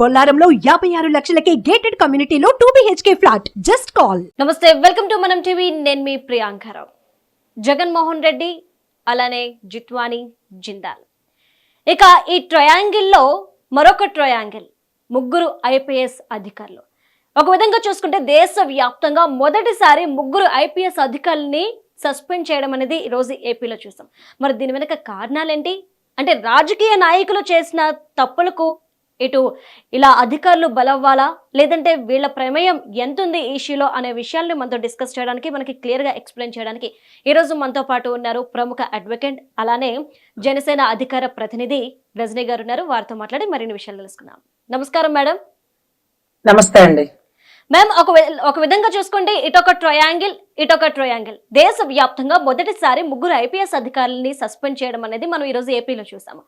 బొల్లారంలో యాభై ఆరు లక్షలకే గేటెడ్ కమ్యూనిటీలో two BHK flat just call నమస్తే వెల్కమ్ టు మనం టీవీ నేను మీ ప్రియాంకరావు జగన్మోహన్ రెడ్డి అలానే జిత్వాని జిందాల్. ఇక ఈ ట్రయాంగిల్లో మరొక ట్రయాంగిల్ ముగ్గురు ఐపీఎస్ అధికారులు. ఒక విధంగా చూసుకుంటే దేశవ్యాప్తంగా మొదటిసారి ముగ్గురు ఐపీఎస్ అధికారుల్ని సస్పెండ్ చేయడం అనేది ఈరోజు ఏపీలో చూసాం. మరి దీని వెనుక కారణాలేంటి? అంటే రాజకీయ నాయకులు చేసిన తప్పులకు ఇటు ఇలా అధికారులు బలవ్వాలా? లేదంటే వీళ్ళ ప్రమేయం ఎంత ఉంది ఈ ఇష్యూలో అనే విషయాల్ని మనతో డిస్కస్ చేయడానికి మనకి క్లియర్గా ఎక్స్ప్లెయిన్ చేయడానికి ఈరోజు మనతో పాటు ఉన్నారు ప్రముఖ అడ్వకేట్ అలానే జనసేన అధికార ప్రతినిధి రజనీ గారు ఉన్నారు. వారితో మాట్లాడి మరిన్ని విషయాలు తెలుసుకుందాం. నమస్కారం మేడం. నమస్తే అండి. మ్యామ్ ఒక ఒక విధంగా చూసుకుంటే ఇటొక ట్రయాంగిల్ ఇటొక ట్రయాంగిల్. దేశవ్యాప్తంగా మొదటిసారి ముగ్గురు ఐపీఎస్ అధికారులని సస్పెండ్ చేయడం అనేది మనం ఈరోజు ఏపీలో చూసాము.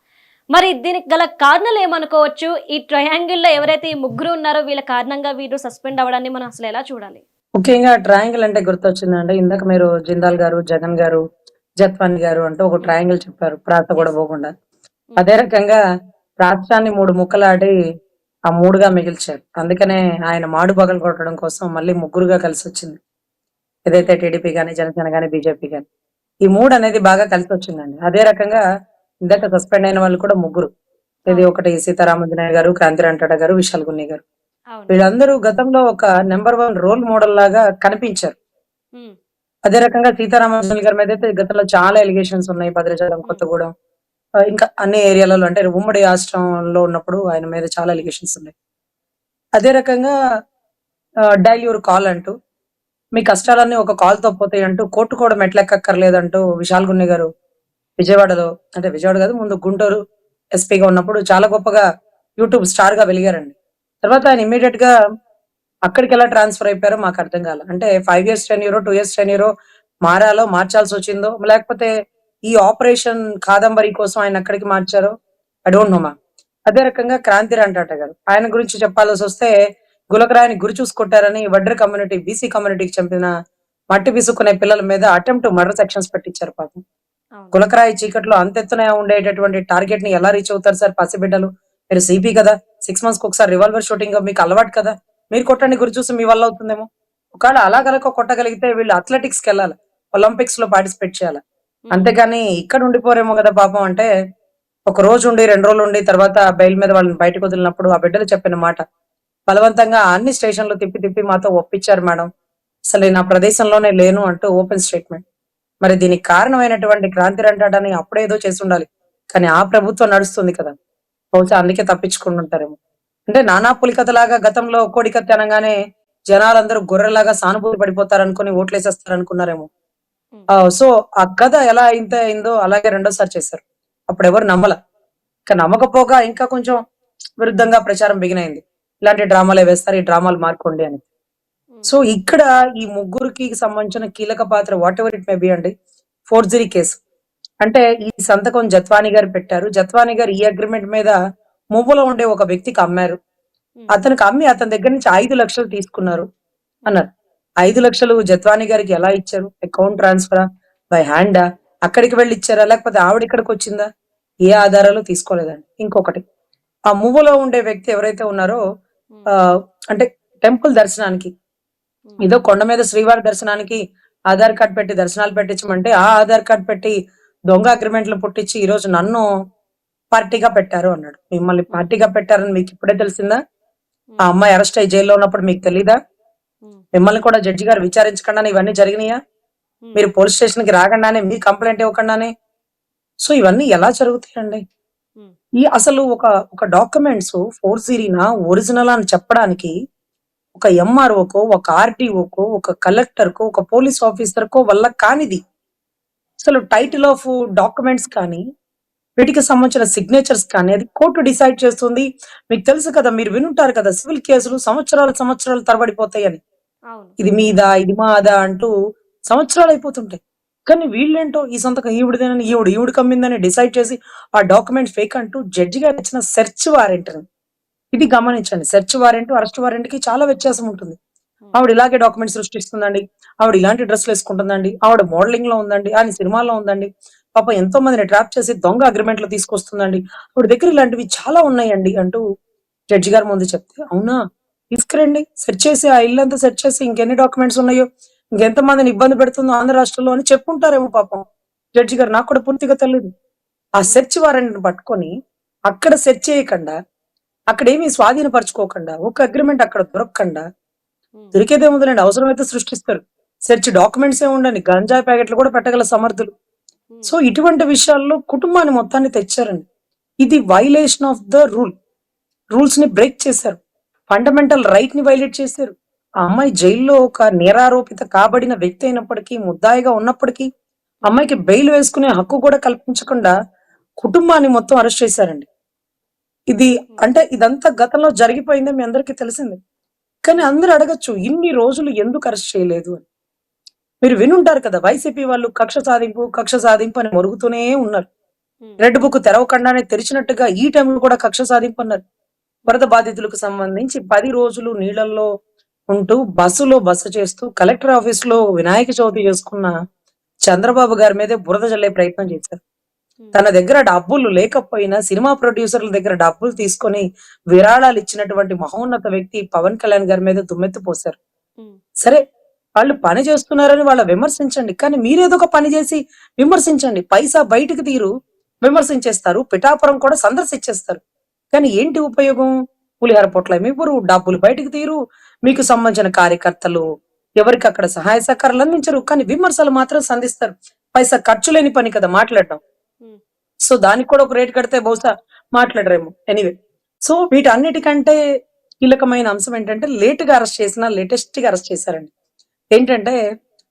మరి దీనికి గల కారణాలు ఏమనుకోవచ్చు? ఈ ట్రయాంగిల్లో ఎవరైతే ఈ ముగ్గురు ఉన్నారో వీళ్ళ కారణంగా వీరు సస్పెండ్ అవ్వడాన్ని మనం అసలు ఎలా చూడాలి? ముఖ్యంగా ట్రయాంగిల్ అంటే గుర్తొచ్చిందండి. ఇందాక మీరు జిందాల్ గారు జగన్ గారు జత్వాని గారు అంటూ ఒక ట్రయాంగిల్ చెప్పారు. ప్రాత కూడా పోకుండా. అదే రకంగా రాష్ట్రాన్ని మూడు ముక్కలాడి ఆ మూడుగా మిగిల్చారు. అందుకనే ఆయన మాడు పగలు కొట్టడం కోసం మళ్ళీ ముగ్గురుగా కలిసి వచ్చింది ఏదైతే టీడీపీ గానీ జనసేన గానీ బీజేపీ గానీ. ఈ మూడు అనేది బాగా కలిసి వచ్చిందండి అదే రకంగా ఇందాక సస్పెండ్ అయిన వాళ్ళు కూడా ముగ్గురు. ఇది ఒకటి సీతారామంజనేయ గారు క్రాంతి రంటాడ గారు విశాల్ గున్ని గారు వీళ్ళందరూ గతంలో ఒక నెంబర్ వన్ రోల్ మోడల్ లాగా కనిపించారు. అదే రకంగా సీతారామకృష్ణ గారి మీద అయితే గతంలో చాలా ఎలిగేషన్స్ ఉన్నాయి. భద్రాచలం కొత్తగూడెం ఇంకా అన్ని ఏరియాలలో అంటే ఉమ్మడి రాష్ట్రంలో ఉన్నప్పుడు ఆయన మీద చాలా ఎలిగేషన్స్ ఉన్నాయి. అదే రకంగా డైలీ కాల్ అంటూ మీ కష్టాలన్నీ ఒక కాల్తో పోతాయి అంటూ కోర్టు కూడా మెట్లెక్కక్కర్లేదంటూ విశాల్ గున్ని గారు విజయవాడలో అంటే విజయవాడ కాదు ముందు గుంటూరు ఎస్పీగా ఉన్నప్పుడు చాలా గొప్పగా యూట్యూబ్ స్టార్గా వెలిగారండి. తర్వాత ఆయన ఇమీడియట్గా అక్కడికి ఎలా ట్రాన్స్ఫర్ అయిపోయారో మాకు అర్థం కాల. అంటే five years ten two years ten మారాలో మార్చాల్సి వచ్చిందో లేకపోతే ఈ ఆపరేషన్ కాదంబరి కోసం ఆయన అక్కడికి మార్చారో ఐ డోంట్ నో మా అదే రకంగా క్రాంతి రంటాట గారు. ఆయన గురించి చెప్పాల్సి వస్తే గులకరాయని గురి చూసుకుంటారని వడ్డర్ కమ్యూనిటీ బీసీ కమ్యూనిటీకి చంపిన మట్టి విసుక్కునే పిల్లల మీద అటెంప్ట్ మర్డర్ సెక్షన్స్ పెట్టించారు పాపం. అవును. గులకరాయి చీకట్లో అంతెత్తున ఉండేటటువంటి టార్గెట్ని ఎలా రీచ్ అవుతారు సార్ పసిబిడ్డలు మీరు సిపి కదా. సిక్స్ మంత్స్కి ఒకసారి రివాల్వర్ షూటింగ్ మీకు అలవాటు కదా. మీరు కొట్టండి గురి చూసి మీ వల్ల అవుతుందేమో. ఒకవేళ అలా కనుక కొట్టగలిగితే వీళ్ళు అథ్లెటిక్స్కి వెళ్ళాలి. ఒలింపిక్స్లో పార్టిసిపేట్ చేయాలి. అంతేగాని ఇక్కడ ఉండిపోరేమో కదా పాపం అంటే ఒక రోజు ఉండి రెండు రోజులు ఉండి తర్వాత బెయిల్ మీద వాళ్ళని బయటకు వదిలినప్పుడు ఆ బిడ్డలు చెప్పిన మాట. బలవంతంగా అన్ని స్టేషన్లు తిప్పి తిప్పి మాతో ఒప్పించారు మేడం. అసలు ఆ ప్రదేశంలోనే లేను అంటూ ఓపెన్ స్టేట్మెంట్ మరి దీనికి కారణమైనటువంటి క్రాంతి రంటాడని అప్పుడే ఏదో చేసి ఉండాలి కానీ ఆ ప్రభుత్వం నడుస్తుంది కదా. బహుశా అందుకే తప్పించుకుని ఉంటారేమో అంటే నానా పులికథలాగా గతంలో కోడికత్తి అనగానే జనాలందరూ గొర్రెలాగా సానుభూతి పడిపోతారు అనుకుని ఓట్లేసేస్తారు అనుకున్నారేమో ఉమ్, సో ఆ కథ ఎలా అయితే అయిందో అలాగే రెండోసారి చేశారు. అప్పుడు ఎవరు నమ్మల. ఇంకా నమ్మకపోగా ఇంకా కొంచెం విరుద్ధంగా ప్రచారం బిగినైంది. ఇలాంటి డ్రామాలే వేస్తారు ఈ డ్రామాలు మార్కోండి అని. సో ఇక్కడ ఈ ముగ్గురికి సంబంధించిన కీలక పాత్ర whatever it may be అండి. ఫోర్జరీ కేసు అంటే ఈ సంతకం జత్వాని గారు పెట్టారు. జత్వాని గారు ఈ అగ్రిమెంట్ మీద మువ్వలో ఉండే ఒక వ్యక్తికి అమ్మారు. అతనికి అమ్మి అతని దగ్గర నుంచి ఐదు లక్షలు తీసుకున్నారు అన్నారు. ఐదు లక్షలు జత్వాని గారికి ఎలా ఇచ్చారు? అకౌంట్ ట్రాన్స్ఫరా బై హ్యాండా అక్కడికి వెళ్ళి ఇచ్చారా? లేకపోతే ఆవిడ ఇక్కడికి వచ్చిందా? ఏ ఆధారాలు తీసుకోలేదండి. ఇంకొకటి. ఆ మువ్వలో ఉండే వ్యక్తి ఎవరైతే ఉన్నారో అంటే టెంపుల్ దర్శనానికి ఏదో కొండ మీద శ్రీవారి దర్శనానికి ఆధార్ కార్డ్ పెట్టి దర్శనాలు పెట్టించమంటే ఆ ఆధార్ కార్డ్ పెట్టి దొంగ అగ్రిమెంట్లు పుట్టించి ఈ రోజు నన్ను పార్టీగా పెట్టారు అన్నాడు. మిమ్మల్ని పార్టీగా పెట్టారని మీకు ఇప్పుడే తెలిసిందా? ఆ అమ్మాయి అరెస్ట్ అయ్యి జైల్లో ఉన్నప్పుడు మీకు తెలీదా? మిమ్మల్ని కూడా జడ్జి గారు విచారించకుండానే ఇవన్నీ జరిగినాయా? మీరు పోలీస్ స్టేషన్కి రాకుండానే మీ కంప్లైంట్ ఇవ్వకుండానే? సో ఇవన్నీ ఎలా జరుగుతాయండి? ఈ అసలు ఒక ఒక డాక్యుమెంట్స్ ఫోర్జరీనా ఒరిజినల్ అని చెప్పడానికి ఒక ఎంఆర్ఓకో ఒక ఆర్టీఓకో ఒక కలెక్టర్ కో ఒక పోలీస్ ఆఫీసర్ కో వల్ల కానిది. అసలు టైటిల్ ఆఫ్ డాక్యుమెంట్స్ కానీ వీటికి సంబంధించిన సిగ్నేచర్స్ కానీ అది కోర్టు డిసైడ్ చేస్తుంది. మీకు తెలుసు కదా మీరు వినుంటారు కదా సివిల్ కేసులు సంవత్సరాలు సంవత్సరాలు తరబడిపోతాయి అని అవును. ఇది మీదా ఇది మాదా అంటూ సంవత్సరాలు అయిపోతుంటాయి. కానీ వీళ్ళేంటో ఈ సంతకం ఈవిడిదేనని ఈవిడ ఈవిడ కమ్మిందని డిసైడ్ చేసి ఆ డాక్యుమెంట్ ఫేక్ అంటూ జడ్జి గారు ఇచ్చిన సెర్చ్ వారెంట్ ఇది గమనించండి. సెర్చ్ వారెంట్ అరెస్ట్ వారెంట్కి చాలా వ్యత్యాసం ఉంటుంది. ఆవిడ ఇలాగే డాక్యుమెంట్ సృష్టిస్తుందండి. ఆవిడ ఇలాంటి డ్రెస్లు వేసుకుంటుందండి. ఆవిడ మోడలింగ్లో ఉందండి. ఆయన సినిమాల్లో ఉందండి. పాప ఎంతో మందిని ట్రాప్ చేసి దొంగ అగ్రిమెంట్లు తీసుకొస్తుందండి. ఆవిడ దగ్గర ఇలాంటివి చాలా ఉన్నాయండి అంటూ జడ్జి గారి ముందు చెప్తే అవునా? తీసుకురండి. సెర్చ్ చేసి ఆ ఇల్లు అంతా సెర్చ్ చేసి ఇంకెన్ని డాక్యుమెంట్స్ ఉన్నాయో ఇంకెంత మందిని ఇబ్బంది పెడుతుందో ఆంధ్ర రాష్ట్రంలో అని చెప్పుంటారేమో పాపం. జడ్జి గారు నాకు కూడా పూర్తిగా తెలియదు ఆ సెర్చ్ వారెంట్ పట్టుకొని అక్కడ సెర్చ్ చేయకుండా అక్కడ ఏమీ స్వాధీనపరచుకోకుండా. ఒక అగ్రిమెంట్ అక్కడ దొరకకుండా. దొరికేదే ఉందండి అవసరమైతే సృష్టిస్తారు. సెర్చ్ డాక్యుమెంట్స్ ఏ ఉండని గంజాయి ప్యాకెట్లు కూడా పెట్టగల సమర్థులు. సో ఇటువంటి విషయాల్లో కుటుంబాన్ని మొత్తాన్ని తెచ్చారండి. ఇది వైలేషన్ ఆఫ్ ద రూల్ రూల్స్ని బ్రేక్ చేశారు. ఫండమెంటల్ రైట్ని వైలేట్ చేశారు. ఆ అమ్మాయి జైల్లో ఒక నేరారోపిత కాబడిన వ్యక్తి అయినప్పటికీ ముద్దాయిగా ఉన్నప్పటికీ అమ్మాయికి బెయిల్ వేసుకునే హక్కు కూడా కల్పించకుండా కుటుంబాన్ని మొత్తం అరెస్ట్ చేశారండి. ఇది అంటే ఇదంతా గతంలో జరిగిపోయిందే మీ అందరికీ తెలిసిందే. కానీ అందరూ అడగచ్చు ఇన్ని రోజులు ఎందుకు అరెస్ట్ చేయలేదు అని. మీరు వినుంటారు కదా వైసీపీ వాళ్ళు కక్ష సాధింపు కక్ష సాధింపు అని మొరుగుతూనే ఉన్నారు. ఉమ్, రెడ్ బుక్ తెరవకుండానే తెరిచినట్టుగా ఈ టైంలో కూడా కక్ష సాధింపు అన్నారు. వరద బాధితులకు సంబంధించి పది రోజులు నీళ్ళలో ఉంటూ బస్సులో బస చేస్తూ కలెక్టర్ ఆఫీస్లో వినాయక చవితి చేసుకున్న చంద్రబాబు గారి మీదే బురద జల్లే ప్రయత్నం చేశారు. తన దగ్గర డబ్బులు లేకపోయినా సినిమా ప్రొడ్యూసర్ల దగ్గర డబ్బులు తీసుకొని విరాళాలు ఇచ్చినటువంటి మహోన్నత వ్యక్తి పవన్ కళ్యాణ్ గారి మీద దుమ్మెత్తి పోశారు. సరే వాళ్ళు పని చేస్తున్నారని వాళ్ళ విమర్శించండి కానీ మీరేదో ఒక పని చేసి విమర్శించండి. పైసా బయటకు తీరు విమర్శించేస్తారు. పిఠాపురం కూడా సందర్శించేస్తారు. కానీ ఏంటి ఉపయోగం? పులిహార పొట్ల ఇవ్వరు డబ్బులు బయటకు తీరు. మీకు సంబంధించిన కార్యకర్తలు ఎవరికి అక్కడ సహాయ సహకారాలు అందించరు. కానీ విమర్శలు మాత్రం సంధిస్తారు. పైసా ఖర్చు లేని పని కదా మాట్లాడడం. సో దానికి కూడా ఒక రేట్ కడితే బహుశా మాట్లాడరేమో. ఎనీవే సో వీటన్నిటికంటే కీలకమైన అంశం ఏంటంటే లేట్గా అరెస్ట్ చేసిన లేటెస్ట్గా అరెస్ట్ చేశారండి. ఏంటంటే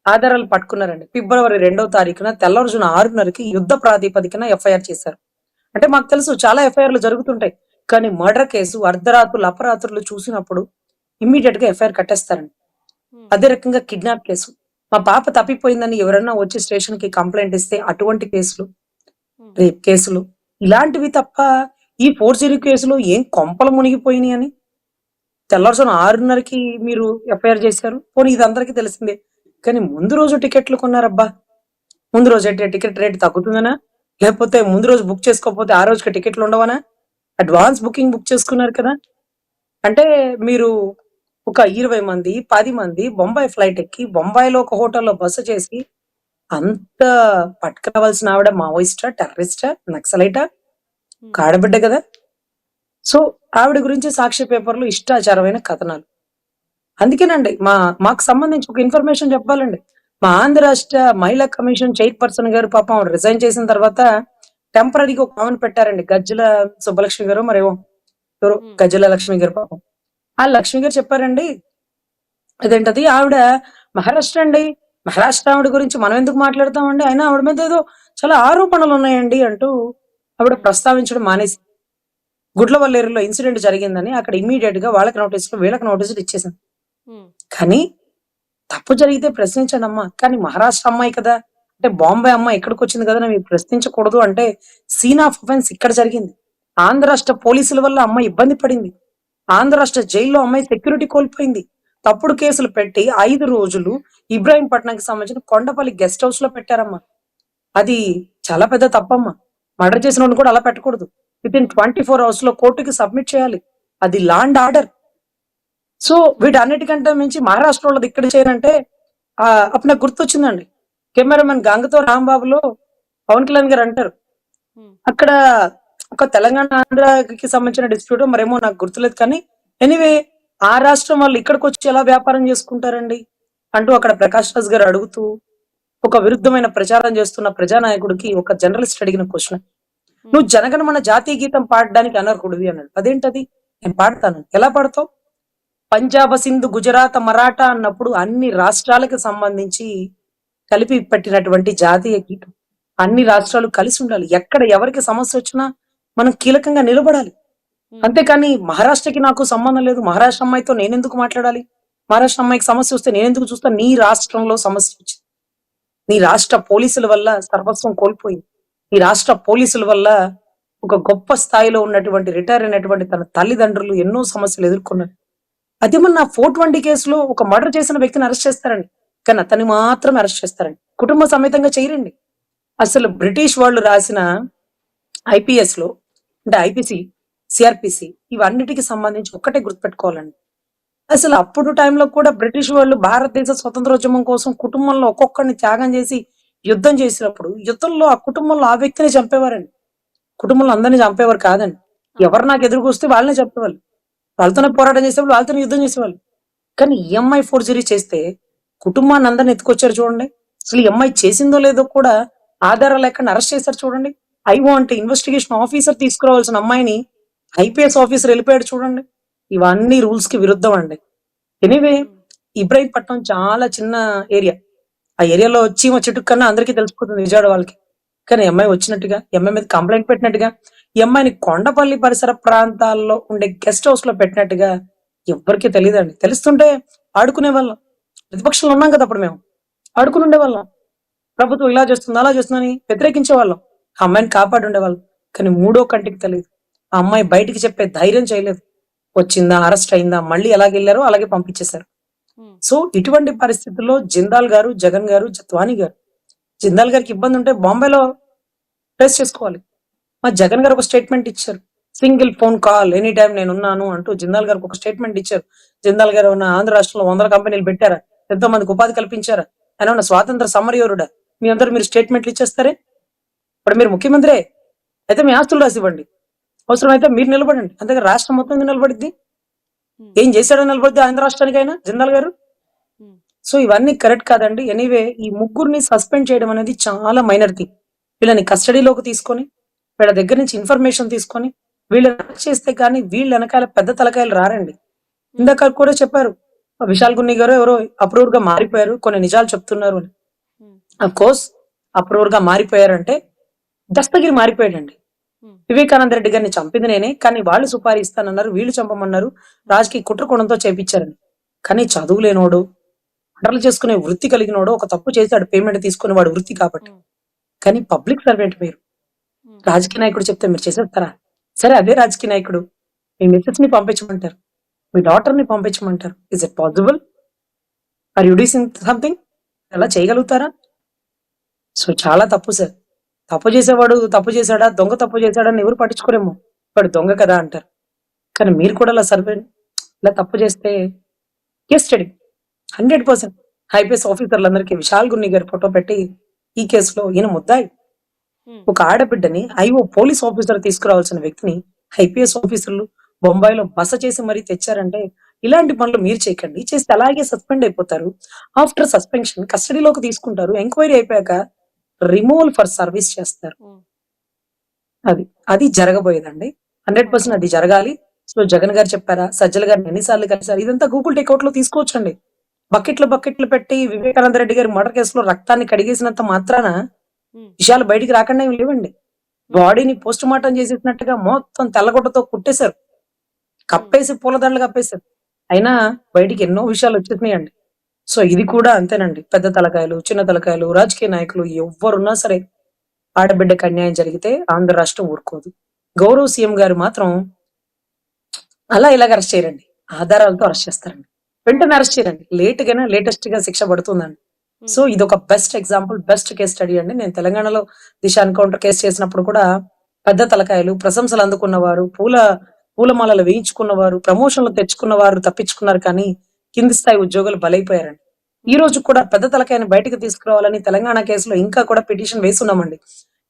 ఆధారాలు పట్టుకున్నారండి. ఫిబ్రవరి రెండవ తారీఖున తెల్లవారుజున ఆరున్నరకి యుద్ధ ప్రాతిపదికన ఎఫ్ఐఆర్ చేశారు. అంటే మాకు తెలుసు చాలా ఎఫ్ఐఆర్లు జరుగుతుంటాయి. కానీ మర్డర్ కేసు అర్ధరాత్రులు అపరాత్రులు చూసినప్పుడు ఇమ్మీడియట్గా ఎఫ్ఐఆర్ కట్టేస్తారండి. ఉమ్, అదే రకంగా కిడ్నాప్ కేసు. మా పాప తప్పిపోయిందని ఎవరన్నా వచ్చి స్టేషన్కి కంప్లైంట్ ఇస్తే అటువంటి కేసులు రేప్ కేసులు. ఇలాంటివి తప్ప ఈ ఫోర్జరీ కేసులు ఏం కొంపలు మునిగిపోయినాయి అని? తెల్లవారుజామున ఆరున్నరకి మీరు ఎఫ్ఐఆర్ చేశారు. పోనీ ఇది అందరికీ తెలిసిందే. కానీ ముందు రోజు టికెట్లు కొన్నారబ్బా. ముందు రోజు అయితే టికెట్ రేట్ తగ్గుతుందనా? లేకపోతే ముందు రోజు బుక్ చేసుకోకపోతే ఆ రోజుకి టికెట్లు ఉండవనా? అడ్వాన్స్ బుకింగ్ బుక్ చేసుకున్నారు కదా. అంటే మీరు ఒక ఇరవై మంది పది మంది బొంబాయి ఫ్లైట్ ఎక్కి బొంబాయిలో ఒక హోటల్లో బస్సు చేసి అంత పట్టుకురావాల్సిన ఆవిడ మావోయిస్టా టెర్రరిస్టా నక్సలైటా? కాడబిడ్డ కదా? సో ఆవిడ గురించి సాక్షి పేపర్లు ఇష్టాచారమైన కథనాలు. అందుకేనండి మా మాకు సంబంధించి ఒక ఇన్ఫర్మేషన్ చెప్పాలండి. మా ఆంధ్ర రాష్ట్ర మహిళా కమిషన్ చైర్పర్సన్ గారు పాపం రిజైన్ చేసిన తర్వాత టెంపరీగా ఒక కామన్ పెట్టారండి. గజ్జల సుబ్బలక్ష్మి గారు మరేమో ఎవరు. గజ్జల లక్ష్మి గారు పాపం. ఆ లక్ష్మి గారు చెప్పారండి అదేంటది ఆవిడ మహారాష్ట్ర అండి. మహారాష్ట్ర ఆవిడ గురించి మనం ఎందుకు మాట్లాడతామండి? అయినా ఆవిడ మీద ఏదో చాలా ఆరోపణలు ఉన్నాయండి అంటూ ఆవిడ ప్రస్తావించడం మానేసి గుడ్లవల్లేరులో ఇన్సిడెంట్ జరిగిందని అక్కడ ఇమీడియట్గా వాళ్ళకి నోటీసులు వీళ్ళకి నోటీసులు ఇచ్చేసాను కానీ తప్పు జరిగితే ప్రశ్నించండి అమ్మా కానీ మహారాష్ట్ర అమ్మాయి కదా. అంటే బాంబే అమ్మాయి ఎక్కడికి వచ్చింది కదా మీరు ప్రశ్నించకూడదు అంటే సీన్ ఆఫ్ అఫెన్స్ ఇక్కడ జరిగింది. ఆంధ్ర రాష్ట్ర పోలీసుల వల్ల అమ్మాయి ఇబ్బంది పడింది. ఆంధ్ర రాష్ట్ర జైల్లో అమ్మాయి సెక్యూరిటీ కోల్పోయింది. తప్పుడు కేసులు పెట్టి ఐదు రోజులు ఇబ్రాహీంపట్నంకి సంబంధించిన కొండపల్లి గెస్ట్ హౌస్లో పెట్టారమ్మా. అది చాలా పెద్ద తప్పమ్మా. మర్డర్ చేసిన వాడిని కూడా అలా పెట్టకూడదు. విత్ ఇన్ ట్వంటీ ఫోర్ అవర్స్లో కోర్టుకి సబ్మిట్ చేయాలి. అది లాండ్ ఆర్డర్ సో వీటన్నిటికంటే మించి మహారాష్ట్ర వాళ్ళది ఇక్కడ చేయాలంటే ఆ, అప్పుడు నాకు గుర్తొచ్చిందండి. కెమెరామెన్ గంగతో రాంబాబులో పవన్ కళ్యాణ్ గారు అంటారు. అక్కడ ఒక తెలంగాణ ఆంధ్రకి సంబంధించిన డిస్ప్యూట్ మరేమో నాకు గుర్తులేదు కానీ ఎనీవే ఆ రాష్ట్రం వాళ్ళు ఇక్కడికి వచ్చి ఎలా వ్యాపారం చేసుకుంటారండి? అంటూ అక్కడ ప్రకాష్ రాజ్ గారు అడుగుతూ ఒక విరుద్ధమైన ప్రచారం చేస్తున్న ప్రజానాయకుడికి ఒక జర్నలిస్ట్ అడిగిన క్వశ్చన్. నువ్వు జనగణమన జాతీయ గీతం పాడడానికి అనర్హుడివి అన్నాడు. అదేంటది? నేను పాడతాను. ఎలా పాడతావు? పంజాబ్ సింధు గుజరాత్ మరాఠా అన్నప్పుడు అన్ని రాష్ట్రాలకు సంబంధించి కలిపి పెట్టినటువంటి జాతీయ గీతం. అన్ని రాష్ట్రాలు కలిసి ఉండాలి. ఎక్కడ ఎవరికి సమస్య వచ్చినా మనం కీలకంగా నిలబడాలి. అంతేకాని మహారాష్ట్రకి నాకు సంబంధం లేదు. మహారాష్ట్ర అమ్మాయితో నేనెందుకు మాట్లాడాలి? మహారాష్ట్ర అమ్మాయికి సమస్య వస్తే నేనెందుకు చూస్తాను నీ రాష్ట్రంలో సమస్య వచ్చింది. నీ రాష్ట్ర పోలీసుల వల్ల సర్వస్వం కోల్పోయింది. నీ రాష్ట్ర పోలీసుల వల్ల ఒక గొప్ప స్థాయిలో ఉన్నటువంటి రిటైర్ అయినటువంటి తన తల్లిదండ్రులు ఎన్నో సమస్యలు ఎదుర్కొన్నారు. అదేమన్నా ఫోర్ ట్వంటీ కేసులో ఒక మర్డర్ చేసిన వ్యక్తిని అరెస్ట్ చేస్తారండి. కానీ అతన్ని మాత్రమే అరెస్ట్ చేస్తారండి. కుటుంబ సమేతంగా చేయరండి. అసలు బ్రిటిష్ వాళ్ళు రాసిన ఐపీఎస్లో అంటే ఐపీసీ సిఆర్పిసి ఇవన్నిటికి సంబంధించి ఒక్కటే గుర్తుపెట్టుకోవాలండి. అసలు అప్పుడు టైంలో కూడా బ్రిటిష్ వాళ్ళు భారతదేశ స్వతంత్రోద్యమం కోసం కుటుంబంలో ఒక్కొక్కరిని త్యాగం చేసి యుద్ధం చేసినప్పుడు యుద్ధంలో ఆ కుటుంబంలో ఆ వ్యక్తిని చంపేవారండి. కుటుంబంలో అందరినీ చంపేవారు కాదండి. ఎవరు నాకు ఎదురుకొస్తే వాళ్ళనే చంపేవాళ్ళు. వాళ్ళతోనే పోరాటం చేసేవాళ్ళు వాళ్ళతోనే యుద్ధం చేసేవాళ్ళు. కానీ ఈఎంఐ ఫోర్జరీ చేస్తే కుటుంబాన్ని అందరిని ఎత్తుకొచ్చారు చూడండి. అసలు ఎంఐ చేసిందో లేదో కూడా ఆధారాలు లేకుండా అరెస్ట్ చేశారు చూడండి. ఐ వాంట్ ఇన్వెస్టిగేషన్ ఆఫీసర్ తీసుకురావాల్సిన అమ్మాయిని ఐపీఎస్ ఆఫీసర్ వెళ్ళిపోయాడు చూడండి. ఇవన్నీ రూల్స్కి విరుద్ధం అండి. ఎనీవే ఇబ్రాహీంపట్నం చాలా చిన్న ఏరియా. ఆ ఏరియాలో వచ్చి మా చెట్టు కన్నా అందరికీ తెలిసిపోతుంది విజయవాడ వాళ్ళకి. కానీ అమ్మాయి వచ్చినట్టుగా ఈ అమ్మాయి మీద కంప్లైంట్ పెట్టినట్టుగా ఈ అమ్మాయిని కొండపల్లి పరిసర ప్రాంతాల్లో ఉండే గెస్ట్ హౌస్లో పెట్టినట్టుగా ఎవ్వరికీ తెలియదండి. తెలుస్తుంటే ఆడుకునే వాళ్ళం. ప్రతిపక్షంలో ఉన్నాం కదా అప్పుడు మేము. ఆడుకుని ఉండేవాళ్ళం ప్రభుత్వం ఇలా చేస్తుంది అలా చేస్తుందని వ్యతిరేకించే వాళ్ళం. ఆ అమ్మాయిని కాపాడి ఉండేవాళ్ళం కానీ మూడో కంటికి తెలియదు. ఆ అమ్మాయి బయటికి చెప్పే ధైర్యం చేయలేదు. వచ్చిందా అరెస్ట్ అయిందా మళ్ళీ ఎలాగ వెళ్ళారో అలాగే పంపించేశారు. సో ఇటువంటి పరిస్థితుల్లో జిందాల్ గారు జగన్ గారు జత్వాని గారు జిందాల్ గారికి ఇబ్బంది ఉంటే బాంబేలో ఫేస్ చేసుకోవాలి. మా జగన్ గారు ఒక స్టేట్మెంట్ ఇచ్చారు. Single phone call any time నేను ఉన్నాను అంటూ జిందాల్ గారికి ఒక స్టేట్మెంట్ ఇచ్చారు. జిందాల్ గారు ఉన్న ఆంధ్ర రాష్ట్రంలో వందల కంపెనీలు పెట్టారా? ఎంతో మందికి ఉపాధి కల్పించారా? ఆయన ఉన్న స్వాతంత్ర సమరయోరుడా? మీ అందరూ మీరు స్టేట్మెంట్లు ఇచ్చేస్తారే? ఇప్పుడు మీరు ముఖ్యమంత్రే అయితే మీ ఆస్తులు రాసి ఇవ్వండి అవసరమైతే మీరు నిలబడండి. అంతేగా రాష్ట్రం మొత్తం మీద నిలబడిద్ది. ఉమ్, ఏం చేశాడో నిలబడిద్ది ఆంధ్ర రాష్ట్రానికైనా జిందాల్ గారు? ఉమ్, సో ఇవన్నీ కరెక్ట్ కాదండి. ఎనీవే ఈ ముగ్గురిని సస్పెండ్ చేయడం అనేది చాలా మైనర్ థింగ్ వీళ్ళని కస్టడీలోకి తీసుకొని వీళ్ళ దగ్గర నుంచి ఇన్ఫర్మేషన్ తీసుకొని వీళ్ళని అరెస్ట్ చేస్తే కానీ వీళ్ళ వెనకాల పెద్ద తలకాయలు రారండి. ఇందాక కూడా చెప్పారు విశాల్ గున్ని గారు ఎవరో అప్రూవర్గా మారిపోయారు కొన్ని నిజాలు చెప్తున్నారు అని. అఫ్ కోర్స్ అప్రూవర్గా మారిపోయారంటే దస్తగిరి మారిపోయాడండి. వివేకానంద రెడ్డి గారిని చంపింది నేనే కానీ వాళ్ళు సుపారీ ఇస్తానన్నారు వీళ్ళు చంపమన్నారు రాజకీయ కుట్రకోణంతో చేపించారని. కానీ చదువు లేనోడు మర్డర్లు చేసుకునే వృత్తి కలిగినోడు ఒక తప్పు చేశాడు పేమెంట్ తీసుకుని వాడు వృత్తి కాబట్టి. కానీ పబ్లిక్ సర్వెంట్ మీరు. రాజకీయ నాయకుడు చెప్తే మీరు చేసేస్తారా? సరే అదే రాజకీయ నాయకుడు. మీ మిస్సెస్ని పంపించమంటారు. మీ డాటర్ని పంపించమంటారు is it possible or you something అలా చేయగలుగుతారా? సో చాలా తప్పు సార్ తప్పు చేసేవాడు తప్పు చేశాడా? దొంగ తప్పు చేశాడని ఎవరు పట్టించుకోరేమో. వాడు దొంగ కదా అంటారు. కానీ మీరు కూడా అలా సర్వే ఇలా తప్పు చేస్తే case study. Hundred percent. IPS ఆఫీసర్లందరికీ Vishal Gunni గారి ఫోటో పెట్టి ఈ కేసులో ఈయన ముద్దాయి. ఒక ఆడబిడ్డని ఐఓ పోలీస్ ఆఫీసర్ తీసుకురావాల్సిన వ్యక్తిని ఐపీఎస్ ఆఫీసర్లు బొంబాయిలో బస చేసి మరీ తెచ్చారంటే ఇలాంటి పనులు మీరు చేయకండి. చేస్తే అలాగే సస్పెండ్ అయిపోతారు. ఆఫ్టర్ సస్పెన్షన్ కస్టడీలోకి తీసుకుంటారు. ఎంక్వైరీ అయిపోయాక రిమూవల్ ఫర్ సర్వీస్ చేస్తారు. అది అది జరగబోయేదండి. హండ్రెడ్ పర్సెంట్ అది జరగాలి. సో జగన్ గారు చెప్పారా సజ్జల గారిని ఎన్నిసార్లు కలిసారు ఇదంతా గూగుల్ టేక్అవుట్లో తీసుకోవచ్చండి. బకెట్లు బకెట్లు పెట్టి వివేకానంద రెడ్డి గారి మర్డర్ కేసులో రక్తాన్ని కడిగేసినంత మాత్రాన విషయాలు బయటికి రాకుండా ఏమి లేవండి. బాడీని పోస్ట్ మార్టం చేసేసినట్టుగా మొత్తం తెల్లగొట్టతో కుట్టేశారు. కప్పేసి పూలదండలు కప్పేశారు. అయినా బయటికి ఎన్నో విషయాలు వచ్చేసినాయండి. సో ఇది కూడా అంతేనండి. పెద్ద తలకాయలు చిన్న తలకాయలు రాజకీయ నాయకులు ఎవరున్నా సరే ఆడబిడ్డకు అన్యాయం జరిగితే ఆంధ్ర రాష్ట్రం ఊరుకోదు. గౌరవ్ సీఎం గారు మాత్రం అలా ఇలాగ అరెస్ట్ చేయరండి. ఆధారాలతో అరెస్ట్ చేస్తారండి. వెంటనే అరెస్ట్ చేయరండి. లేట్ గానే లేటెస్ట్గా శిక్ష పడుతుందండి. సో ఇది ఒక best example best case study అండి. నేను తెలంగాణలో దిశ ఎన్కౌంటర్ కేసు చేసినప్పుడు కూడా పెద్ద తలకాయలు ప్రశంసలు అందుకున్నవారు పూల పూలమాలలు వేయించుకున్నవారు ప్రమోషన్లు తెచ్చుకున్నవారు తప్పించుకున్నారు కానీ కింది స్థాయి ఉద్యోగులు బలైపోయారండి. ఈ రోజు కూడా పెద్ద తలకాయని బయటకు తీసుకురావాలని తెలంగాణ కేసులో ఇంకా కూడా పిటిషన్ వేస్తున్నామండి.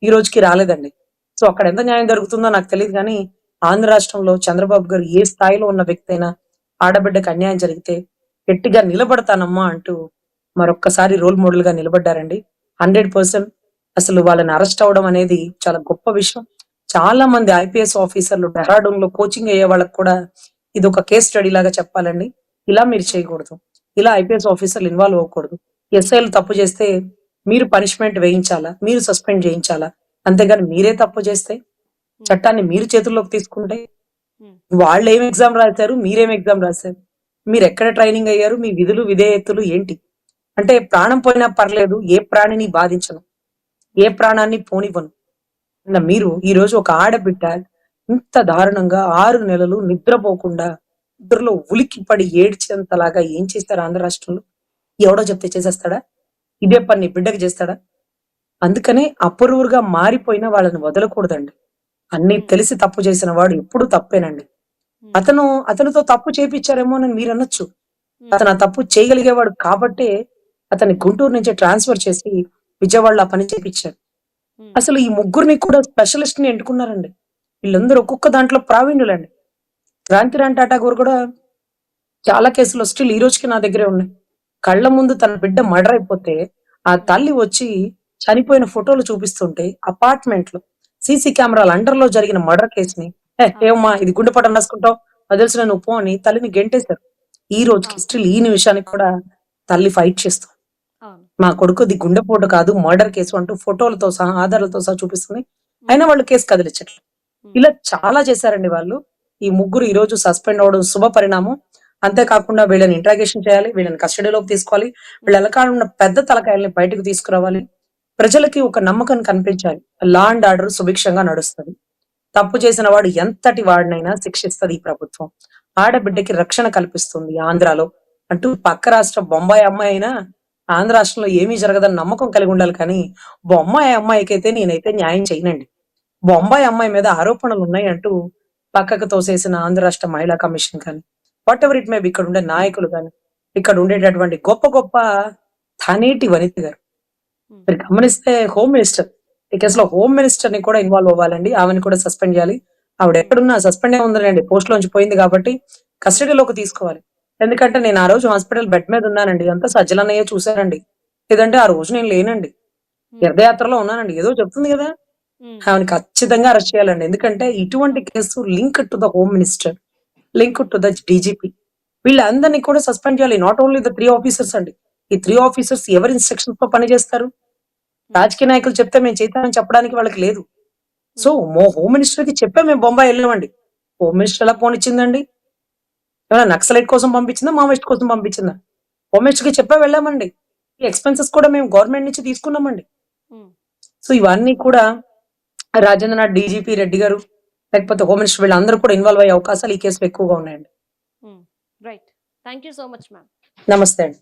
ఈ రోజుకి రాలేదండి. సో అక్కడ ఎంత న్యాయం జరుగుతుందో నాకు తెలియదు కానీ ఆంధ్ర రాష్ట్రంలో చంద్రబాబు గారు ఏ స్థాయిలో ఉన్న వ్యక్తి అయినా ఆడబిడ్డకు అన్యాయం జరిగితే గట్టిగా నిలబడతానమ్మా అంటూ మరొక్కసారి రోల్ మోడల్గా నిలబడ్డారండి. హండ్రెడ్ పర్సెంట్ అసలు వాళ్ళని అరెస్ట్ అవడం అనేది చాలా గొప్ప విషయం. చాలా మంది ఐపీఎస్ ఆఫీసర్లు డెహ్రాడూన్లో కోచింగ్ అయ్యే వాళ్ళకి కూడా ఇది ఒక కేస్ స్టడీ లాగా చెప్పాలండి. ఇలా మీరు చేయకూడదు. ఇలా ఐపీఎస్ ఆఫీసర్లు ఇన్వాల్వ్ అవ్వకూడదు. ఎస్ఐలు తప్పు చేస్తే మీరు పనిష్మెంట్ వేయించాలా? మీరు సస్పెండ్ చేయించాలా? అంతేగాని మీరే తప్పు చేస్తే చట్టాన్ని మీరు చేతుల్లోకి తీసుకుంటే వాళ్ళు ఏం ఎగ్జామ్ రాశారు మీరేం ఎగ్జామ్ రాశారు? మీరు ఎక్కడ ట్రైనింగ్ అయ్యారు? మీ విధులు విధేయతలు ఏంటి? అంటే ప్రాణం పోయినా పర్లేదు ఏ ప్రాణిని బాధించను? ఏ ప్రాణాన్ని పోనివ్వను? మీరు ఈ రోజు ఒక ఆడబిడ్డ ఇంత దారుణంగా ఆరు నెలలు నిద్రపోకుండా నిద్రలో ఉలిక్కి పడి ఏడ్చేంతలాగా ఏం చేస్తారు ఆంధ్ర రాష్ట్రంలో? ఎవడో చెప్తే చేసేస్తాడా? ఇదే పని బిడ్డకి చేస్తాడా? అందుకనే అపూర్వుగా మారిపోయిన వాళ్ళని వదలకూడదండి. అన్ని తెలిసి తప్పు చేసిన వాడు ఎప్పుడు తప్పేనండి. అతను అతనితో తప్పు చేపించారేమో అని మీరు అనొచ్చు. అతను ఆ తప్పు చేయగలిగేవాడు కాబట్టే అతన్ని గుంటూరు నుంచి ట్రాన్స్ఫర్ చేసి విజయవాడలో పని చేపించారు అసలు ఈ ముగ్గురిని కూడా స్పెషలిస్ట్ని ఎంచుకున్నారండి వీళ్ళందరూ ఒక్కొక్క దాంట్లో ప్రావీణ్యులండి. క్రాంతిరామ్ టాటా గారు కూడా చాలా కేసులు స్టిల్ ఈ రోజుకి నా దగ్గరే ఉన్నాయి. కళ్ళ ముందు తన బిడ్డ మర్డర్ అయిపోతే ఆ తల్లి వచ్చి చనిపోయిన ఫోటోలు చూపిస్తుంటే అపార్ట్మెంట్లో సీసీ కెమెరాల అండర్లో జరిగిన మర్డర్ కేసుని "ఏ, ఏమ్మా ఇది గుండెపటం రాసుకుంటావు? అది తెలిసిన నువ్వు అని తల్లిని గెంటేశారు. ఈ రోజుకి స్టిల్ ఈ నిమిషానికి కూడా తల్లి ఫైట్ చేస్తాం మా కొడుకుది గుండెపోటు కాదు మర్డర్ కేసు అంటూ ఫోటోలతో సహా ఆధారాలతో సహా చూపిస్తుంది. అయినా వాళ్ళు కేసు కదిలించట్లేదు. ఇలా చాలా చేశారండి వాళ్ళు. ఈ ముగ్గురు ఈ రోజు సస్పెండ్ అవడం శుభ పరిణామం. అంతేకాకుండా వీళ్ళని ఇంట్రాగేషన్ చేయాలి వీళ్ళని కస్టడీలోకి తీసుకోవాలి వీళ్ళ ఉన్న పెద్ద తలకాయల్ని బయటకు తీసుకురావాలి. ప్రజలకి ఒక నమ్మకం కనిపించాలి. లా అండ్ ఆర్డర్ సుభిక్షంగా నడుస్తుంది. తప్పు చేసిన వాడు ఎంతటి వాడినైనా శిక్షిస్తుంది ఈ ప్రభుత్వం. ఆడబిడ్డకి రక్షణ కల్పిస్తుంది ఆంధ్రాలో. అంటూ పక్క రాష్ట్ర బొంబాయి అమ్మాయి అయినా ఆంధ్ర రాష్ట్రంలో ఏమీ జరగదని నమ్మకం కలిగి ఉండాలి కానీ బొమ్మాయి అమ్మాయికైతే నేనైతే న్యాయం చేయనండి. బొంబాయి అమ్మాయి మీద ఆరోపణలు ఉన్నాయి అంటూ పక్కకు తోసేసిన ఆంధ్ర రాష్ట్ర మహిళా కమిషన్ కానీ వాట్ ఎవర్ ఇట్ మే ఇక్కడ ఉండే నాయకులు కానీ ఇక్కడ ఉండేటటువంటి గొప్ప గొప్ప థనేటి వనిత గారు. మీరు గమనిస్తే హోమ్ మినిస్టర్ ఈ కేసులో హోమ్ మినిస్టర్ని కూడా ఇన్వాల్వ్ అవ్వాలండి. ఆమెను కూడా సస్పెండ్ చేయాలి. ఆవిడ ఎక్కడున్నా సస్పెండ్ ఉందండి పోస్ట్ లోంచి పోయింది కాబట్టి కస్టడీలోకి తీసుకోవాలి. ఎందుకంటే నేను ఆ రోజు హాస్పిటల్ బెడ్ మీద ఉన్నానండి. అంతా సజ్జలన్నయ్య చూశారండి. లేదంటే ఆ రోజు నేను లేనండి. తీర్థయాత్రలో ఉన్నానండి. ఏదో చెప్తుంది కదా. ఆమెను ఖచ్చితంగా అరెస్ట్ చేయాలండి. ఎందుకంటే ఇటువంటి case link to the home minister link to the DGP. వీళ్ళందరినీ కూడా సస్పెండ్ చేయాలి. Not only the three officers అండి. ఈ త్రీ ఆఫీసర్స్ ఎవరి ఇన్స్ట్రక్షన్స్తో పనిచేస్తారు రాజకీయ నాయకులు చెప్తే మేము చేస్తామని చెప్పడానికి వాళ్ళకి లేదు. సో మో హోమ్ మినిస్టర్కి చెప్పే మేము బొంబాయి వెళ్ళామండి. హోమ్ మినిస్టర్ ఎలా ఫోన్ ఇచ్చిందండి? ఏమైనా నక్సలైట్ కోసం పంపించిందా? మావోయిస్ట్ కోసం పంపించిందా? హోమ్ మినిస్టర్కి చెప్పే వెళ్ళామండి. ఈ ఎక్స్పెన్సెస్ కూడా మేము గవర్నమెంట్ నుంచి తీసుకున్నామండి. సో ఇవన్నీ కూడా రాజేంద్రనాథ్ డీజీపీ రెడ్డి గారు లేకపోతే హోమ్ మినిస్టర్ వీళ్ళందరూ కూడా ఇన్వాల్వ్ అయ్యే అవకాశాలు ఈ కేసులో ఎక్కువగా ఉన్నాయండి. Right thank you so much ma'am నమస్తే అండి.